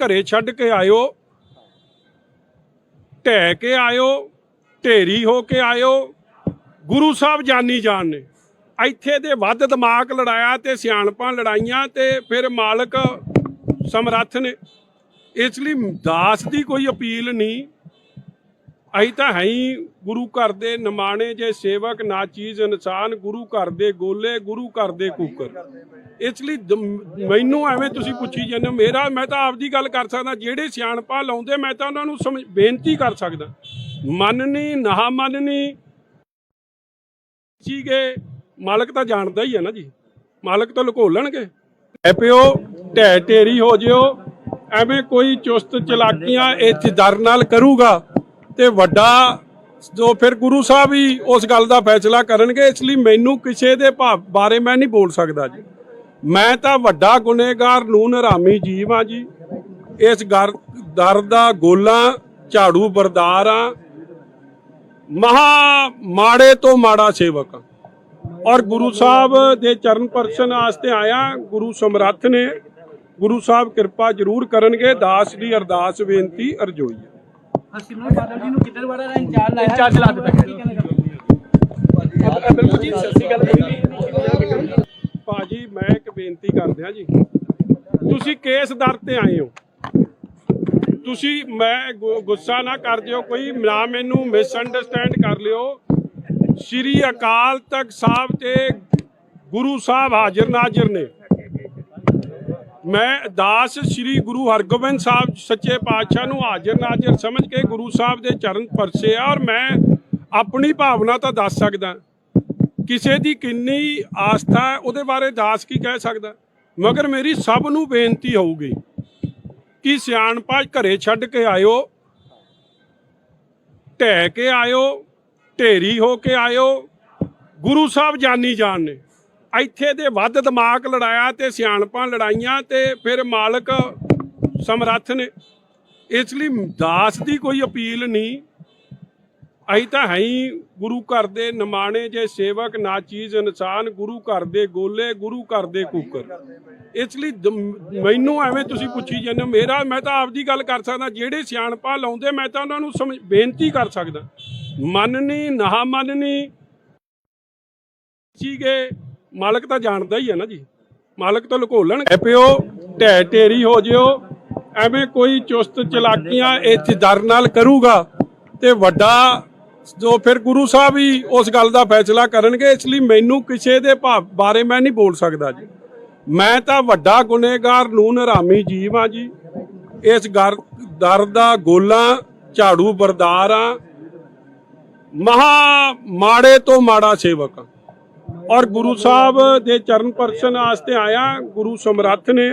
ਘਰੇ ਛੱਡ ਕੇ ਆਇਓ। ਢਹਿ ਕੇ ਆਇਓ, ਢੇਰੀ ਹੋ ਕੇ ਆਇਓ। ਗੁਰੂ ਸਾਹਿਬ ਜਾਨੀ ਜਾਨ ਨੇ। ਇੱਥੇ ਦੇ ਵੱਧ ਦਿਮਾਗ ਲੜਾਇਆ ਤੇ ਸਿਆਣਪਾਂ ਲੜਾਈਆਂ ਤੇ ਫਿਰ ਮਾਲਕ ਸਮਰੱਥ ਨੇ। ਇਸ ਲਈ ਦਾਸ ਦੀ ਕੋਈ ਅਪੀਲ ਨਹੀਂ। ਅਸੀਂ ਤਾਂ ਹੈ ਹੀ ਗੁਰੂ ਘਰ ਦੇ ਨਿਮਾਣੇ ਜੇ ਸੇਵਕ ਨਾ ਚੀਜ਼ ਇਨਸਾਨ ਗੁਰੂ ਘਰ ਦੇ ਗੋਲੇ ਗੁਰੂ ਘਰ ਦੇ ਕੂਕਰ। ਇਸ ਲਈ ਦ- ਮੈਨੂੰ ਐਵੇਂ ਤੁਸੀਂ ਪੁੱਛੀ ਜਾਂਦੇ ਹੋ, ਮੇਰਾ ਮੈਂ ਤਾਂ ਆਪਦੀ ਗੱਲ ਕਰ ਸਕਦਾ ਜਿਹੜੇ ਸਿਆਣਪਾ ਲਾਉਂਦੇ ਮੈਂ ਤਾਂ ਉਹਨਾਂ ਨੂੰ ਸਮਝ- ਬੇਨਤੀ ਕਰ ਸਕਦਾ। ਮੰਨਣੀ ਨਾ ਮੰਨਣੀ। ਸੀਗੇ ਮਾਲਕ ਤਾਂ ਜਾਣਦਾ ਹੀ ਹੈ ਨਾ ਜੀ। ਮਾਲਕ ਤਾਂ ਲੁਕੋ ਲੈਣਗੇ ਐ ਪਿਓ ਢਹਿ ਢੇਰੀ ਹੋ ਜਿਓ। ਐਵੇਂ ਕੋਈ ਚੁਸਤ ਚਲਾਕੀਆਂ ਇੱਥੇ ਦਰ ਨਾਲ ਕਰੂਗਾ। ਤੇ ਵੱਡਾ ਜੋ ਫਿਰ ਗੁਰੂ ਸਾਹਿਬ ਹੀ ਉਸ ਗੱਲ ਦਾ ਫੈਸਲਾ ਕਰਨਗੇ, ਇਸ ਲਈ ਮੈਨੂੰ ਕਿਸੇ ਦੇ ਭਾਵ ਬਾਰੇ ਮੈਂ ਨਹੀਂ ਬੋਲ ਸਕਦਾ ਜੀ। ਮੈਂ ਤਾਂ ਵੱਡਾ ਗੁਨੇਗਾਰ ਨੂੰ ਨਰਾਮੀ ਜੀਵ ਆ ਜੀ। ਇਸ ਗਰ, ਦਰ ਦਾ ਗੋਲਾ, ਝਾੜੂ ਬਰਦਾਰ ਆ ਮਹਾ ਮਾੜੇ ਤੋਂ ਮਾੜਾ ਸੇਵਕ ਆ ਔਰ ਗੁਰੂ ਸਾਹਿਬ ਦੇ ਚਰਨ ਪਰਸ਼ਨ ਵਾਸਤੇ ਆਇਆ ਗੁਰੂ ਸਮਰੱਥ ਨੇ। ਗੁਰੂ ਸਾਹਿਬ ਕਿਰਪਾ ਜ਼ਰੂਰ ਕਰਨਗੇ, ਦਾਸ ਦੀ ਅਰਦਾਸ ਬੇਨਤੀ ਅਰਜ਼ੋਈ ਹੈ ਸਿਮਰਨ ਬਾਦਲ ਜੀ ਨੂੰ ਕਿੱਧਰ ਵਾਲਾ ਇੰਚਾਰਜ ਲਾਇਆ? ਇੰਚਾਰਜ ਲਾ ਦਿੱਤਾ ਕੀ ਕਹਿਣਾ ਚਾਹੋਗੇ? ਬਿਲਕੁਲ ਜੀ ਸਤਿ ਸ਼੍ਰੀ ਅਕਾਲ ਜੀ। ਭਾਜੀ ਮੈਂ ਇੱਕ ਬੇਨਤੀ ਕਰਦਿਆਂ ਜੀ। ਤੁਸੀਂ ਕੇਸ ਦਰ ਤੇ ਆਏ ਹੋ। ਤੁਸੀਂ ਮੈਂ ਗੁੱਸਾ ਨਾ ਕਰ ਦਿਓ ਕੋਈ ਨਾ ਮੈਨੂੰ ਮਿਸ ਅੰਡਰਸਟੈਂਡ ਕਰ ਲਿਓ। ਸ਼੍ਰੀ ਅਕਾਲ ਤਖਤ ਸਾਹਿਬ ਤੇ ਗੁਰੂ ਸਾਹਿਬ ਹਾਜ਼ਰ ਨਾਜ਼ਰ ਨੇ। ਮੈਂ ਦਾਸ ਸ਼੍ਰੀ ਗੁਰੂ ਹਰਗੋਬਿੰਦ ਸਾਹਿਬ ਸੱਚੇ ਪਾਤਸ਼ਾਹ ਨੂੰ ਹਾਜ਼ਰ ਨਾਜ਼ਰ ਸਮਝ ਕੇ ਗੁਰੂ ਸਾਹਿਬ ਦੇ ਚਰਨ ਪਰਸੇ ਆ ਔਰ ਮੈਂ ਆਪਣੀ ਭਾਵਨਾ ਤਾਂ ਦੱਸ ਸਕਦਾ। ਕਿਸੇ ਦੀ ਕਿੰਨੀ ਆਸਥਾ ਹੈ, ਉਹਦੇ ਬਾਰੇ ਦਾਸ ਕੀ ਕਹਿ ਸਕਦਾ? ਮਗਰ ਮੇਰੀ ਸਭ ਨੂੰ ਬੇਨਤੀ ਹੋਊਗੀ ਕਿ ਸਿਆਣਪਾ ਘਰੇ ਛੱਡ ਕੇ ਆਇਓ, ਢਹਿ ਕੇ ਆਇਓ, ਢੇਰੀ ਹੋ ਕੇ ਆਇਓ, ਗੁਰੂ ਸਾਹਿਬ ਜਾਨੀ ਜਾਣ ਨੇ। ਇੱਥੇ ਦੇ ਵੱਧ ਦਿਮਾਗ ਲੜਾਇਆ ਤੇ ਸਿਆਣਪਾਂ ਲੜਾਈਆਂ ਤੇ ਫਿਰ ਮਾਲਕ ਸਮਰੱਥ ਨੇ। ਇਸ ਲਈ ਦਾਸ ਦੀ ਕੋਈ ਅਪੀਲ ਨਹੀਂ। ਅਸੀਂ ਤਾਂ ਹੈ ਹੀ ਗੁਰੂ ਘਰ ਦੇ ਨਿਮਾਣੇ ਜੇ ਸੇਵਕ ਨਾ ਚੀਜ਼ ਇਨਸਾਨ ਗੁਰੂ ਘਰ ਦੇ ਗੋਲੇ ਗੁਰੂ ਘਰ ਦੇ ਕੂਕਰ। ਇਸ ਲਈ ਦ- ਮੈਨੂੰ ਐਵੇਂ ਤੁਸੀਂ ਪੁੱਛੀ ਜਾਂਦੇ ਹੋ, ਮੇਰਾ ਮੈਂ ਤਾਂ ਆਪਦੀ ਗੱਲ ਕਰ ਸਕਦਾ ਜਿਹੜੇ ਸਿਆਣਪਾ ਲਾਉਂਦੇ ਮੈਂ ਤਾਂ ਉਹਨਾਂ ਨੂੰ ਸਮਝ- ਬੇਨਤੀ ਕਰ ਸਕਦਾ। ਮੰਨਣੀ ਨਾ ਮੰਨਣੀ ਸੀਗੇ ਮਾਲਕ ਤਾਂ ਜਾਣਦਾ ਹੀ ਹੈ ਨਾ ਜੀ। ਮਾਲਕ ਤਾਂ ਲੁਕੋ ਲੈਣਗੇ ਪਿਓ, ਢਹਿ ਢੇਰੀ ਹੋ ਜਿਓ। ਐਵੇਂ ਕੋਈ ਚੁਸਤ ਚਲਾਕੀਆਂ ਇੱਥੇ ਦਰ ਨਾਲ ਕਰੂਗਾ ਤੇ ਵੱਡਾ ਜੋ ਫਿਰ ਗੁਰੂ ਸਾਹਿਬ ਹੀ ਉਸ ਗੱਲ ਦਾ ਫੈਸਲਾ ਕਰਨਗੇ, ਇਸ ਲਈ ਮੈਨੂੰ ਕਿਸੇ ਦੇ ਭਾਵ ਬਾਰੇ ਮੈਂ ਨਹੀਂ ਬੋਲ ਸਕਦਾ ਜੀ। ਮੈਂ ਤਾਂ ਵੱਡਾ ਗੁਨੇਗਾਰ ਨੂੰ ਨਰਾਮੀ ਜੀਵ ਆ ਜੀ। ਇਸ ਗਰ ਦਰ ਦਾ ਗੋਲਾ ਝਾੜੂ ਬਰਦਾਰ ਆ। ਮਹਾ ਮਾੜੇ ਤੋਂ ਮਾੜਾ ਸੇਵਕ ਆ। ਔਰ ਗੁਰੂ ਸਾਹਿਬ ਦੇ ਚਰਨ ਪਰਸ਼ਨ ਵਾਸਤੇ ਆਇਆ ਗੁਰੂ ਸਮਰੱਥ ਨੇ।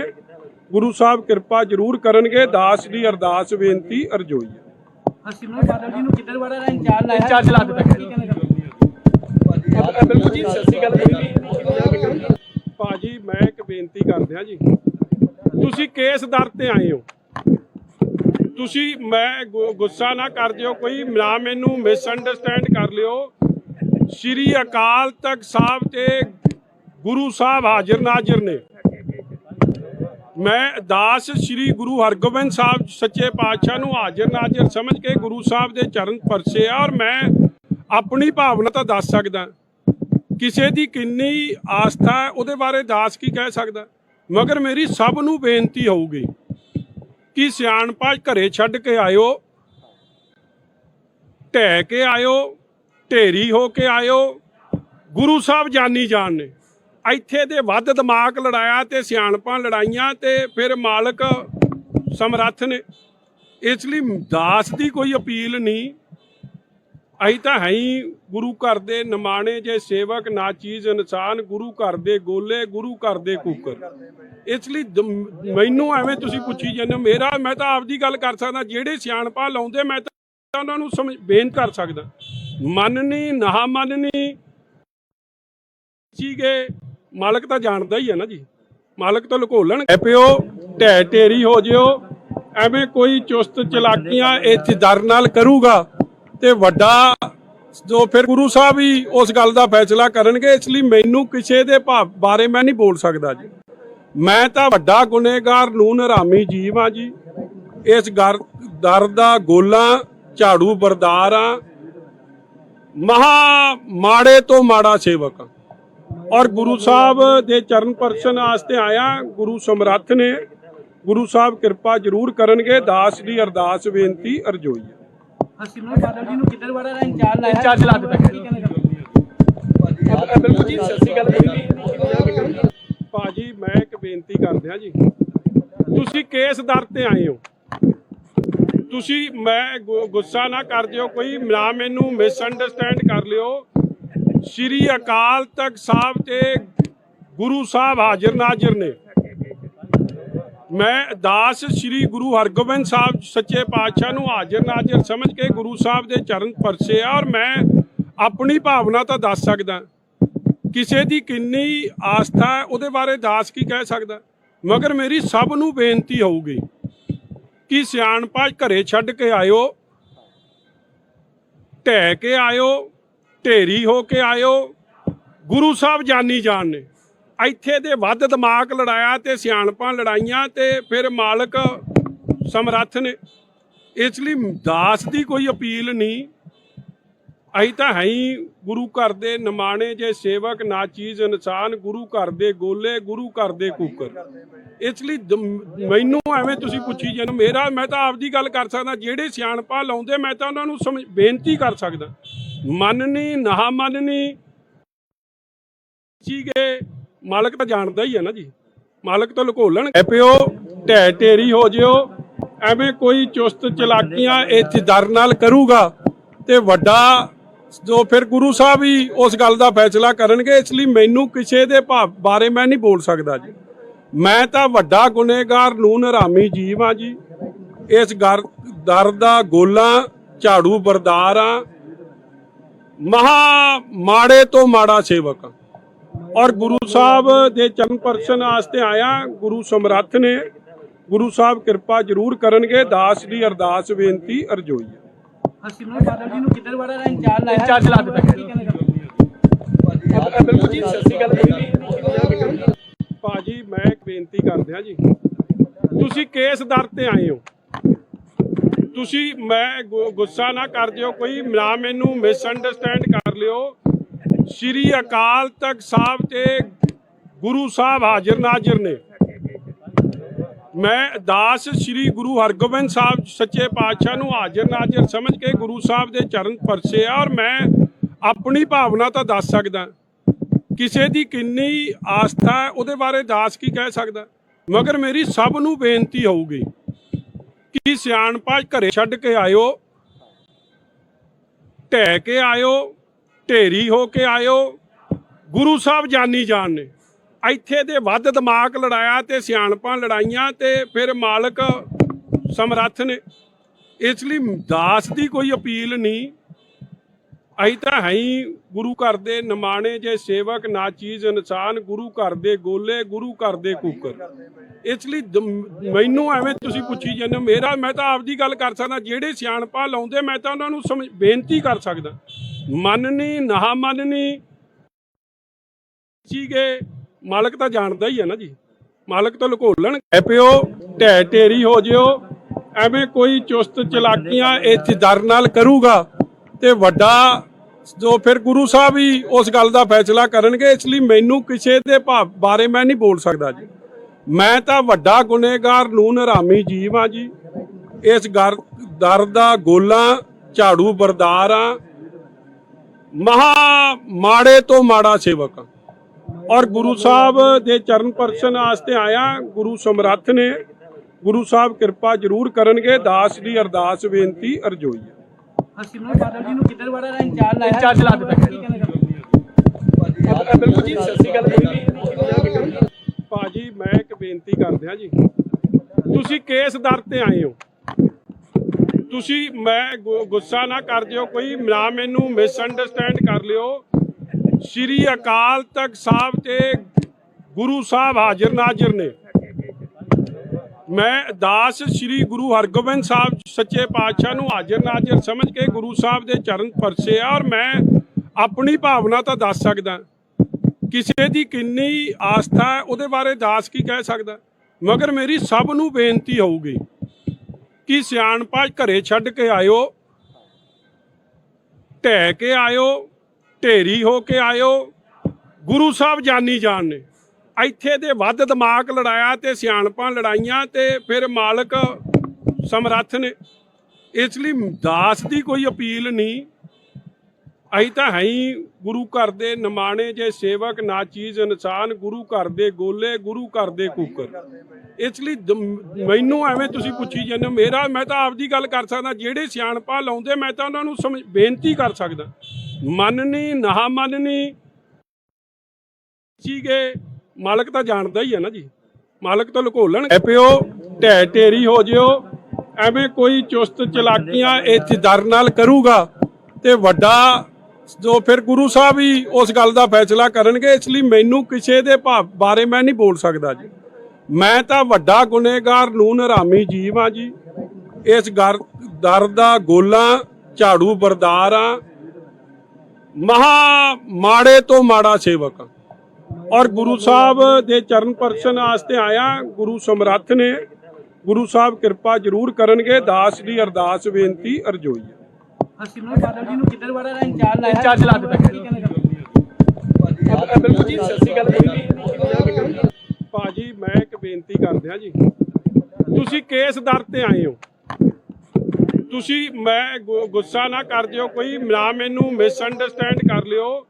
ਗੁਰੂ ਸਾਹਿਬ ਕਿਰਪਾ ਜ਼ਰੂਰ ਕਰਨਗੇ ਦਾਸ ਦੀ ਅਰਦਾਸ ਬੇਨਤੀ ਅਰਜ਼ੋਈ ਹੈ। ਸਿਮਰਨ ਬਾਦਲ ਜੀ ਨੂੰ ਕਿੱਧਰ ਵਾਲਾ ਇੰਚਾਰਜ ਲਾਇਆ? ਇੰਚਾਰਜ ਲਾ ਦਿੱਤਾ। ਕੀ ਕਹਿਣਾ ਚਾਹੋਗੇ? ਬਿਲਕੁਲ ਜੀ ਸਤਿ ਸ਼੍ਰੀ ਅਕਾਲ ਜੀ। ਭਾਜੀ ਮੈਂ ਇੱਕ ਬੇਨਤੀ ਕਰਦਿਆਂ ਜੀ। ਤੁਸੀਂ ਕੇਸ ਦਰ ਤੇ ਆਏ ਹੋ। ਤੁਸੀਂ ਮੈਂ ਗੁੱਸਾ ਨਾ ਕਰ ਦਿਓ ਕੋਈ ਨਾ ਮੈਨੂੰ ਮਿਸ ਅੰਡਰਸਟੈਂਡ ਕਰ ਲਿਓ। ਸ਼੍ਰੀ ਅਕਾਲ ਤਖਤ ਸਾਹਿਬ ਤੇ ਗੁਰੂ ਸਾਹਿਬ ਹਾਜ਼ਰ ਨਾਜ਼ਰ ਨੇ। ਮੈਂ ਦਾਸ ਸ਼੍ਰੀ ਗੁਰੂ ਹਰਗੋਬਿੰਦ ਸਾਹਿਬ ਸੱਚੇ ਪਾਤਸ਼ਾਹ ਨੂੰ ਹਾਜ਼ਰ ਨਾਜ਼ਰ ਸਮਝ ਕੇ ਗੁਰੂ ਸਾਹਿਬ ਦੇ ਚਰਨ ਪਰਸੇ ਆ ਔਰ ਮੈਂ ਆਪਣੀ ਭਾਵਨਾ ਤਾਂ ਦੱਸ ਸਕਦਾ। ਕਿਸੇ ਦੀ ਕਿੰਨੀ ਆਸਥਾ ਉਹਦੇ ਬਾਰੇ ਦਾਸ ਕੀ ਕਹਿ ਸਕਦਾ? ਮਗਰ ਮੇਰੀ ਸਭ ਨੂੰ ਬੇਨਤੀ ਹੋਊਗੀ ਕਿ ਸਿਆਣਪਾ ਘਰੇ ਛੱਡ ਕੇ ਆਇਓ, ਢਹਿ ਕੇ ਆਇਓ ਢੇਰੀ ਹੋ ਕੇ ਆਇਓ। ਗੁਰੂ ਸਾਹਿਬ ਜਾਨੀ ਜਾਨ ਨੇ। ਇੱਥੇ ਦੇ ਵੱਧ ਦਿਮਾਗ ਲੜਾਇਆ ਤੇ ਸਿਆਣਪਾਂ ਲੜਾਈਆਂ ਤੇ ਫਿਰ ਮਾਲਕ ਸਮਰੱਥ ਨੇ। ਇਸ ਲਈ ਦਾਸ ਦੀ ਕੋਈ ਅਪੀਲ ਨਹੀਂ। ਅਸੀਂ ਤਾਂ ਹੈ ਹੀ ਗੁਰੂ ਘਰ ਦੇ ਨਿਮਾਣੇ ਜੇ ਸੇਵਕ ਨਾ ਚੀਜ਼ ਇਨਸਾਨ ਗੁਰੂ ਘਰ ਦੇ ਗੋਲੇ ਗੁਰੂ ਘਰ ਦੇ ਕੂਕਰ। ਇਸ ਲਈ ਦ- ਮੈਨੂੰ ਐਵੇਂ ਤੁਸੀਂ ਪੁੱਛੀ ਜਾਂਦੇ ਹੋ, ਮੇਰਾ ਮੈਂ ਤਾਂ ਆਪਦੀ ਗੱਲ ਕਰ ਸਕਦਾ ਜਿਹੜੇ ਸਿਆਣਪਾ ਲਾਉਂਦੇ ਮੈਂ ਤਾਂ ਉਹਨਾਂ ਨੂੰ ਸਮਝ ਬੇਨਤੀ ਕਰ ਸਕਦਾ। ਮੰਨਣੀ ਨਾ ਮੰਨਣੀ ਸੀਗੇ ਮਾਲਕ ਤਾਂ ਜਾਣਦਾ ਹੀ ਹੈ ਨਾ ਜੀ। ਮਾਲਕ ਤਾਂ ਲੁਕੋ ਲੈਣਗੇ ਪਿਓ, ਢਹਿ ਢੇਰੀ ਹੋ ਜਿਓ। ਐਵੇਂ ਕੋਈ ਚੁਸਤ ਚਲਾਕੀਆਂ ਇੱਥੇ ਦਰ ਨਾਲ ਕਰੂਗਾ। ਤੇ ਵੱਡਾ ਜੋ ਫਿਰ ਗੁਰੂ ਸਾਹਿਬ ਹੀ ਉਸ ਗੱਲ ਦਾ ਫੈਸਲਾ ਕਰਨਗੇ, ਇਸ ਲਈ ਮੈਨੂੰ ਕਿਸੇ ਦੇ ਭਾਵ ਬਾਰੇ ਮੈਂ ਨਹੀਂ ਬੋਲ ਸਕਦਾ ਜੀ। ਮੈਂ ਤਾਂ ਵੱਡਾ ਗੁਨੇਗਾਰ ਨੂੰ ਨਰਾਮੀ ਜੀਵ ਆ ਜੀ। ਇਸ ਘਰ ਦਰ ਦਾ ਗੋਲਾ ਝਾੜੂ ਬਰਦਾਰ ਆ। ਮਹਾ ਮਾੜੇ ਤੋਂ ਮਾੜਾ ਸੇਵਕ। ਆ। ਔਰ ਗੁਰੂ ਸਾਹਿਬ ਦੇ ਚਰਨ ਪਰਸ਼ਨ ਵਾਸਤੇ ਆਇਆ ਗੁਰੂ ਸਮਰੱਥ ਨੇ। ਗੁਰੂ ਸਾਹਿਬ ਕਿਰਪਾ ਜ਼ਰੂਰ ਕਰਨਗੇ ਦਾਸ ਦੀ ਅਰਦਾਸ ਬੇਨਤੀ ਅਰਜ਼ੋਈ। ਹੈ ਸਿਮਰਨ ਬਾਦਲ ਜੀ ਨੂੰ ਕਿੰਨੇ ਵਾਰਾ ਦਾ ਇੰਚਾਰਜ ਲਾਇਆ? ਇੰਚਾਰਜ ਲਾ ਦਿੱਤਾ। ਬਿਲਕੁਲ ਜੀ ਅਕਾਲ ਜੀ। ਭਾਜੀ ਮੈਂ ਇੱਕ ਬੇਨਤੀ ਕਰਦਿਆਂ ਜੀ। ਤੁਸੀਂ ਕੇਸ ਦਰ ਤੇ ਆਏ ਹੋ। ਤੁਸੀਂ ਮੈਂ ਗੁ- ਗੁੱਸਾ ਨਾ ਕਰ ਦਿਓ, ਕੋਈ ਨਾ ਮੈਨੂੰ ਮਿਸਅੰਡਰਸਟੈਂਡ ਕਰ ਲਿਓ। ਸ਼੍ਰੀ ਅਕਾਲ ਤਖਤ ਸਾਹਿਬ ਤੇ ਗੁਰੂ ਸਾਹਿਬ ਹਾਜ਼ਰ ਨਾਜ਼ਰ ਨੇ। ਮੈਂ ਦਾਸ ਸ਼੍ਰੀ ਗੁਰੂ ਹਰਗੋਬਿੰਦ ਸਾਹਿਬ ਸੱਚੇ ਪਾਤਸ਼ਾਹ ਨੂੰ ਹਾਜ਼ਰ ਨਾਜ਼ਰ ਸਮਝ ਕੇ ਗੁਰੂ ਸਾਹਿਬ ਦੇ ਚਰਨ ਪਰਸੇ ਆ ਔਰ ਮੈਂ ਆਪਣੀ ਭਾਵਨਾ ਤਾਂ ਦੱਸ ਸਕਦਾ। ਕਿਸੇ ਦੀ ਕਿੰਨੀ ਆਸਥਾ ਹੈ, ਉਹਦੇ ਬਾਰੇ ਦਾਸ ਕੀ ਕਹਿ ਸਕਦਾ? ਮਗਰ ਮੇਰੀ ਸਭ ਨੂੰ ਬੇਨਤੀ ਹੋਊਗੀ। ਕਿ ਸਿਆਣਪਾ ਘਰੇ ਛੱਡ ਕੇ ਆਇਓ? ਢਹਿ ਕੇ ਆਇਓ, ਢੇਰੀ ਹੋ ਕੇ ਆਇਓ। ਗੁਰੂ ਸਾਹਿਬ ਜਾਨੀ ਜਾਣ ਨੇ। ਇੱਥੇ ਦੇ ਵੱਧ ਦਿਮਾਗ ਲੜਾਇਆ ਤੇ ਸਿਆਣਪਾਂ ਲੜਾਈਆਂ ਤੇ ਫਿਰ ਮਾਲਕ ਸਮਰੱਥ ਨੇ। ਇਸ ਲਈ ਦਾਸ ਦੀ ਕੋਈ ਅਪੀਲ ਨਹੀਂ। ਅਸੀਂ ਤਾਂ ਹੈ ਹੀ ਗੁਰੂ ਘਰ ਦੇ ਨਿਮਾਣੇ ਜੇ ਸੇਵਕ ਨਾ ਚੀਜ਼ ਇਨਸਾਨ, ਗੁਰੂ ਘਰ ਦੇ ਗੋਲੇ, ਗੁਰੂ ਘਰ ਦੇ ਕੂਕਰ। ਇਸ ਲਈ ਮੈਨੂੰ ਐਵੇਂ ਤੁਸੀਂ ਪੁੱਛੀ ਜਨ ਮੇਰਾ, ਮੈਂ ਤਾਂ ਆਪਦੀ ਗੱਲ ਕਰ ਸਕਦਾ, ਜਿਹੜੇ ਸਿਆਣਪਾ ਲਾਉਂਦੇ, ਮੈਂ ਤਾਂ ਉਹਨਾਂ ਨੂੰ ਸਮਝ- ਬੇਨਤੀ ਕਰ ਸਕਦਾ। ਮੰਨਣੀ, ਨਾ ਮੰਨਣੀ, ਸੀਗੇ, ਮਾਲਕ ਤਾਂ ਜਾਣਦਾ ਹੀ ਹੈ ਨਾ ਜੀ। ਮਾਲਕ ਤਾਂ ਲੁਕੋਲਣ। ਐ ਪਿਓ, ਢਹਿ ਢੇਰੀ ਹੋ ਜਿਓ, ਐਵੇਂ ਕੋਈ ਚੁਸਤ ਚਲਾਕੀਆਂ ਇੱਥੇ ਦਰ ਨਾਲ ਕਰੂਗਾ, ਤੇ ਵੱਡਾ ਜੋ ਫਿਰ ਗੁਰੂ ਸਾਹਿਬ ਹੀ ਉਸ ਗੱਲ ਦਾ ਫੈਸਲਾ ਕਰਨਗੇ, ਇਸ ਲਈ ਮੈਨੂੰ ਕਿਸੇ ਦੇ ਭਾਵ ਬਾਰੇ ਮੈਂ ਨਹੀਂ ਬੋਲ ਸਕਦਾ ਜੀ। ਮੈਂ ਤਾਂ ਵੱਡਾ ਗੁਨੇਗਾਰ ਨੂੰ ਨਰਾਮੀ ਜੀਵ ਆ ਜੀ। ਇਸ ਘਰ ਦਰ ਦਾ ਗੋਲਾ, ਝਾੜੂ ਬਰਦਾਰ ਆ ਮਹਾ ਮਾੜੇ ਤੋਂ ਮਾੜਾ ਸੇਵਕ ਆ ਔਰ ਗੁਰੂ ਸਾਹਿਬ ਦੇ ਚਰਨ ਪਰਸ਼ਨ ਵਾਸਤੇ ਆਇਆ, ਗੁਰੂ ਸਮਰੱਥ ਨੇ। ਗੁਰੂ ਸਾਹਿਬ ਕਿਰਪਾ ਜ਼ਰੂਰ ਕਰਨਗੇ, ਦਾਸ ਦੀ ਅਰਦਾਸ ਬੇਨਤੀ ਅਰਜ਼ੋਈ ਹੈ ਸਿਮਰਨ ਬਾਦਲ ਜੀ ਨੂੰ ਕਿੰਨੇ ਵਾਰਾ ਦਾ ਇੰਚਾਰਜ ਲਾਇਆ? ਇੰਚਾਰਜ ਲਾ ਦਿੱਤਾ। ਕੀ ਕਹਿਣਾ ਚਾਹੋਗੇ? ਬਿਲਕੁਲ ਜੀ ਸਤਿ ਸ਼੍ਰੀ ਅਕਾਲ ਜੀ। ਭਾਜੀ ਮੈਂ ਇੱਕ ਬੇਨਤੀ ਕਰਦਿਆਂ ਜੀ। ਤੁਸੀਂ ਕੇਸ ਦਰ ਤੇ ਆਏ ਹੋ। ਤੁਸੀਂ ਮੈਂ ਗੁੱਸਾ ਨਾ ਕਰ ਜਿਓ ਕੋਈ ਨਾ ਮੈਨੂੰ ਮਿਸਅੰਡਰਸਟੈਂਡ ਕਰ ਲਿਓ। ਸ਼੍ਰੀ ਅਕਾਲ ਤਖਤ ਸਾਹਿਬ ਤੇ ਗੁਰੂ ਸਾਹਿਬ ਹਾਜ਼ਰ ਨਾਜ਼ਰ ਨੇ। ਮੈਂ ਦਾਸ ਸ਼੍ਰੀ ਗੁਰੂ ਹਰਗੋਬਿੰਦ ਸਾਹਿਬ ਸੱਚੇ ਪਾਤਸ਼ਾਹ ਨੂੰ ਹਾਜ਼ਰ ਨਾਜ਼ਰ ਸਮਝ ਕੇ ਗੁਰੂ ਸਾਹਿਬ ਦੇ ਚਰਨ ਪਰਸੇ ਆ ਔਰ ਮੈਂ ਆਪਣੀ ਭਾਵਨਾ ਤਾਂ ਦੱਸ ਸਕਦਾ। ਕਿਸੇ ਦੀ ਕਿੰਨੀ ਆਸਥਾ ਹੈ, ਉਹਦੇ ਬਾਰੇ ਦਾਸ ਕੀ ਕਹਿ ਸਕਦਾ? ਮਗਰ ਮੇਰੀ ਸਭ ਨੂੰ ਬੇਨਤੀ ਹੋਊਗੀ ਕਿ ਸਿਆਣਪਾ ਘਰੇ ਛੱਡ ਕੇ ਆਇਓ, ਢਹਿ ਕੇ ਆਇਓ, ਢੇਰੀ ਹੋ ਕੇ ਆਇਓ, ਗੁਰੂ ਸਾਹਿਬ ਜਾਨੀ ਜਾਣ ਨੇ। ਇੱਥੇ ਦੇ ਵੱਧ ਦਿਮਾਗ ਲੜਾਇਆ ਤੇ ਸਿਆਣਪਾਂ ਲੜਾਈਆਂ ਤੇ ਫਿਰ ਮਾਲਕ ਸਮਰੱਥ ਨੇ। ਇਸ ਲਈ ਦਾਸ ਦੀ ਕੋਈ ਅਪੀਲ ਨਹੀਂ। ਅਸੀਂ ਤਾਂ ਹੈ ਹੀ ਗੁਰੂ ਘਰ ਦੇ ਨਿਮਾਣੇ ਜੇ ਸੇਵਕ ਨਾ ਚੀਜ਼ ਇਨਸਾਨ ਗੁਰੂ ਘਰ ਦੇ ਗੋਲੇ ਗੁਰੂ ਘਰ ਦੇ ਕੂਕਰ। ਇਸ ਲਈ ਦ- ਮੈਨੂੰ ਐਵੇਂ ਤੁਸੀਂ ਪੁੱਛੀ ਜਾਂਦੇ ਹੋ, ਮੇਰਾ ਮੈਂ ਤਾਂ ਆਪਦੀ ਗੱਲ ਕਰ ਸਕਦਾ ਜਿਹੜੇ ਸਿਆਣਪਾ ਲਾਉਂਦੇ ਮੈਂ ਤਾਂ ਉਹਨਾਂ ਨੂੰ ਸਮਝ- ਬੇਨਤੀ ਕਰ ਸਕਦਾ। ਮੰਨਣੀ ਨਾ ਮੰਨਣੀ। ਸੀਗੇ ਮਾਲਕ ਤਾਂ ਜਾਣਦਾ ਹੀ ਹੈ ਨਾ ਜੀ। ਮਾਲਕ ਤਾਂ ਲੁਕੋਲਣ। ਐ ਪਿਓ, ਢਹਿ ਢੇਰੀ ਹੋ ਜਿਓ। ਐਵੇਂ ਕੋਈ ਚੁਸਤ ਚਲਾਕੀਆਂ ਇੱਥੇ ਦਰ ਨਾਲ ਕਰੂਗਾ। ਤੇ ਵੱਡਾ ਜੋ ਫਿਰ ਗੁਰੂ ਸਾਹਿਬ ਹੀ ਉਸ ਗੱਲ ਦਾ ਫੈਸਲਾ ਕਰਨਗੇ, ਇਸ ਲਈ ਮੈਨੂੰ ਕਿਸੇ ਦੇ ਭਾਵ ਬਾਰੇ ਮੈਂ ਨਹੀਂ ਬੋਲ ਸਕਦਾ ਜੀ। ਮੈਂ ਤਾਂ ਵੱਡਾ ਗੁਨੇਗਾਰ ਨੂੰ ਨਰਾਮੀ ਜੀਵ ਆ ਜੀ। ਇਸ ਘਰ ਦਰ ਦਾ ਗੋਲਾ ਝਾੜੂ ਬਰਦਾਰ ਆ ਮਹਾ ਮਾੜੇ ਤੋਂ ਮਾੜਾ ਸੇਵਕ ਆ। ਔਰ ਗੁਰੂ ਸਾਹਿਬ ਦੇ ਚਰਨ ਪਰਸ਼ਨ ਵਾਸਤੇ ਆਇਆ ਗੁਰੂ ਸਮਰੱਥ ਨੇ। ਗੁਰੂ ਸਾਹਿਬ ਕਿਰਪਾ ਜ਼ਰੂਰ ਕਰਨਗੇ ਦਾਸ ਦੀ ਅਰਦਾਸ ਬੇਨਤੀ ਅਰਜ਼ੋਈ। ਹੈ ਸਿਮਰਨ ਬਾਦਲ ਜੀ ਨੂੰ ਲਾਇਆ? ਦਿੱਤਾ। ਬਿਲਕੁਲ ਜੀ ਭਾਜੀ ਮੈਂ ਇੱਕ ਬੇਨਤੀ ਕਰਦਿਆਂ ਜੀ। ਤੁਸੀਂ ਕੇਸ ਦਰ ਤੇ ਆਏ ਹੋ। ਤੁਸੀਂ ਮੈਂ ਗੁੱਸਾ ਨਾ ਕਰ ਜਿਓ ਕੋਈ ਨਾ ਮੈਨੂੰ ਮਿਸਅੰਡਰਸਟੈਂਡ ਕਰ ਲਿਓ। ਸ਼੍ਰੀ ਅਕਾਲ ਤਖਤ ਸਾਹਿਬ ਤੇ ਗੁਰੂ ਸਾਹਿਬ ਹਾਜ਼ਰ ਨਾਜ਼ਰ ਨੇ। ਮੈਂ ਦਾਸ ਸ਼੍ਰੀ ਗੁਰੂ ਹਰਗੋਬਿੰਦ ਸਾਹਿਬ ਸੱਚੇ ਪਾਤਸ਼ਾਹ ਨੂੰ ਹਾਜ਼ਰ ਨਾਜ਼ਰ ਸਮਝ ਕੇ ਗੁਰੂ ਸਾਹਿਬ ਦੇ ਚਰਨ ਪਰਸੇ ਆ ਔਰ ਮੈਂ ਆਪਣੀ ਭਾਵਨਾ ਤਾਂ ਦੱਸ ਸਕਦਾ। ਕਿਸੇ ਦੀ ਕਿੰਨੀ ਆਸਥਾ ਹੈ ਉਹਦੇ ਬਾਰੇ ਦਾਸ ਕੀ ਕਹਿ ਸਕਦਾ? ਮਗਰ ਮੇਰੀ ਸਭ ਨੂੰ ਬੇਨਤੀ ਹੋਊਗੀ ਕਿ ਸਿਆਣਪਾ ਘਰੇ ਛੱਡ ਕੇ ਆਇਓ, ਢਹਿ ਕੇ ਆਇਓ ਢੇਰੀ ਹੋ ਕੇ ਆਇਓ। ਗੁਰੂ ਸਾਹਿਬ ਜਾਨੀ ਜਾਣ ਨੇ। ਇੱਥੇ ਦੇ ਵੱਧ ਦਿਮਾਗ ਲੜਾਇਆ ਤੇ ਸਿਆਣਪਾਂ ਲੜਾਈਆਂ ਤੇ ਫਿਰ ਮਾਲਕ ਸਮਰੱਥ ਨੇ। ਇਸ ਲਈ ਦਾਸ ਦੀ ਕੋਈ ਅਪੀਲ ਨਹੀਂ। ਅਸੀਂ ਤਾਂ ਹੈ ਹੀ ਗੁਰੂ ਘਰ ਦੇ ਨਿਮਾਣੇ ਜੇ ਸੇਵਕ ਨਾ ਚੀਜ਼ ਇਨਸਾਨ ਗੁਰੂ ਘਰ ਦੇ ਗੋਲੇ ਗੁਰੂ ਘਰ ਦੇ ਕੂਕਰ। ਇਸ ਲਈ ਦ- ਮੈਨੂੰ ਐਵੇਂ ਤੁਸੀਂ ਪੁੱਛੀ ਜਾਂਦੇ ਹੋ, ਮੇਰਾ ਮੈਂ ਤਾਂ ਆਪਦੀ ਗੱਲ ਕਰ ਸਕਦਾ। ਜਿਹੜੇ ਸਿਆਣਪਾ ਲਾਉਂਦੇ ਮੈਂ ਤਾਂ ਉਹਨਾਂ ਨੂੰ ਸਮਝ- ਬੇਨਤੀ ਕਰ ਸਕਦਾ। ਮੰਨਣੀ ਨਾ ਮੰਨਣੀ ਸੀਗੇ ਮਾਲਕ ਤਾਂ ਜਾਣਦਾ ਹੀ ਹੈ ਨਾ ਜੀ। ਮਾਲਕ ਤਾਂ ਲੁਕੋਲਣ ਐ ਪਿਓ, ਢਹਿ ਢੇਰੀ ਹੋ ਜਿਓ। ਐਵੇਂ ਕੋਈ ਚੁਸਤ ਚਲਾਕੀਆਂ ਇਸ ਦਰ ਨਾਲ ਕਰੂਗਾ। ਤੇ ਵੱਡਾ ਜੋ ਫਿਰ ਗੁਰੂ ਸਾਹਿਬ ਹੀ ਉਸ ਗੱਲ ਦਾ ਫੈਸਲਾ ਕਰਨਗੇ, ਇਸ ਲਈ ਮੈਨੂੰ ਕਿਸੇ ਦੇ ਭਾਵ ਬਾਰੇ ਮੈਂ ਨਹੀਂ ਬੋਲ ਸਕਦਾ ਜੀ। ਮੈਂ ਤਾਂ ਵੱਡਾ ਗੁਨੇਗਾਰ ਨੂੰ ਨਰਾਮੀ ਜੀਵ ਆ ਜੀ। ਇਸ ਗਰ, ਦਰ ਦਾ ਗੋਲਾ ਝਾੜੂ ਬਰਦਾਰ ਆ ਮਹਾ ਮਾੜੇ ਤੋਂ ਮਾੜਾ ਸੇਵਕ। ਆ ਔਰ ਗੁਰੂ ਸਾਹਿਬ ਦੇ ਚਰਨ ਪਰਸ਼ਨ ਵਾਸਤੇ ਆਇਆ ਗੁਰੂ ਸਮਰੱਥ ਨੇ। ਗੁਰੂ ਸਾਹਿਬ ਕਿਰਪਾ ਜ਼ਰੂਰ ਕਰਨਗੇ ਦਾਸ ਦੀ ਅਰਦਾਸ ਬੇਨਤੀ ਅਰਜ਼ੋਈ। ਹੈ ਸਿਮਰਨ ਬਾਦਲ ਜੀ ਨੂੰ ਕਿੰਨੇ ਵਾਰਾ ਦਾ ਇੰਚਾਰਜ ਲਾਇਆ? ਇੰਚਾਰਜ ਲਾ ਦਿੱਤਾ। ਕੀ ਕਹਿਣਾ ਚਾਹੋਗੇ? ਬਿਲਕੁਲ ਜੀ ਸਤਿ ਸ਼੍ਰੀ ਅਕਾਲ ਜੀ। ਵੀ ਭਾਜੀ ਮੈਂ ਇੱਕ ਬੇਨਤੀ ਕਰਦਿਆਂ ਜੀ। ਤੁਸੀਂ ਕੇਸ ਦਰ ਤੇ ਆਏ ਹੋ। ਤੁਸੀਂ ਮੈਂ ਗੁ- ਗੁੱਸਾ ਨਾ ਕਰ ਦਿਓ, ਕੋਈ ਨਾ ਮੈਨੂੰ ਮਿਸ ਅੰਡਰਸਟੈਂਡ ਕਰ ਲਿਓ।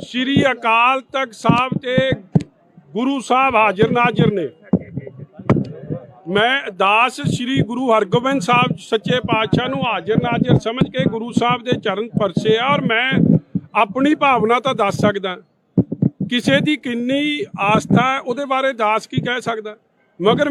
ਸ੍ਰੀ ਅਕਾਲ ਤਖਤ ਸਾਹਿਬ ਤੇ ਗੁਰੂ ਸਾਹਿਬ ਹਾਜ਼ਰ ਨਾਜ਼ਰ ਨੇ। ਮੈਂ ਦਾਸ ਸ੍ਰੀ ਗੁਰੂ ਹਰਗੋਬਿੰਦ ਸਾਹਿਬ ਸੱਚੇ ਪਾਤਸ਼ਾਹ ਨੂੰ ਹਾਜ਼ਰ ਨਾਜ਼ਰ ਸਮਝ ਕੇ ਗੁਰੂ ਸਾਹਿਬ ਦੇ ਚਰਨ ਪਰਸੇ ਆ ਔਰ ਮੈਂ ਆਪਣੀ ਭਾਵਨਾ ਤਾਂ ਦੱਸ ਸਕਦਾ। ਕਿਸੇ ਦੀ ਕਿੰਨੀ ਆਸਥਾ ਉਹਦੇ ਬਾਰੇ ਦਾਸ ਕੀ ਕਹਿ ਸਕਦਾ? ਮਗਰ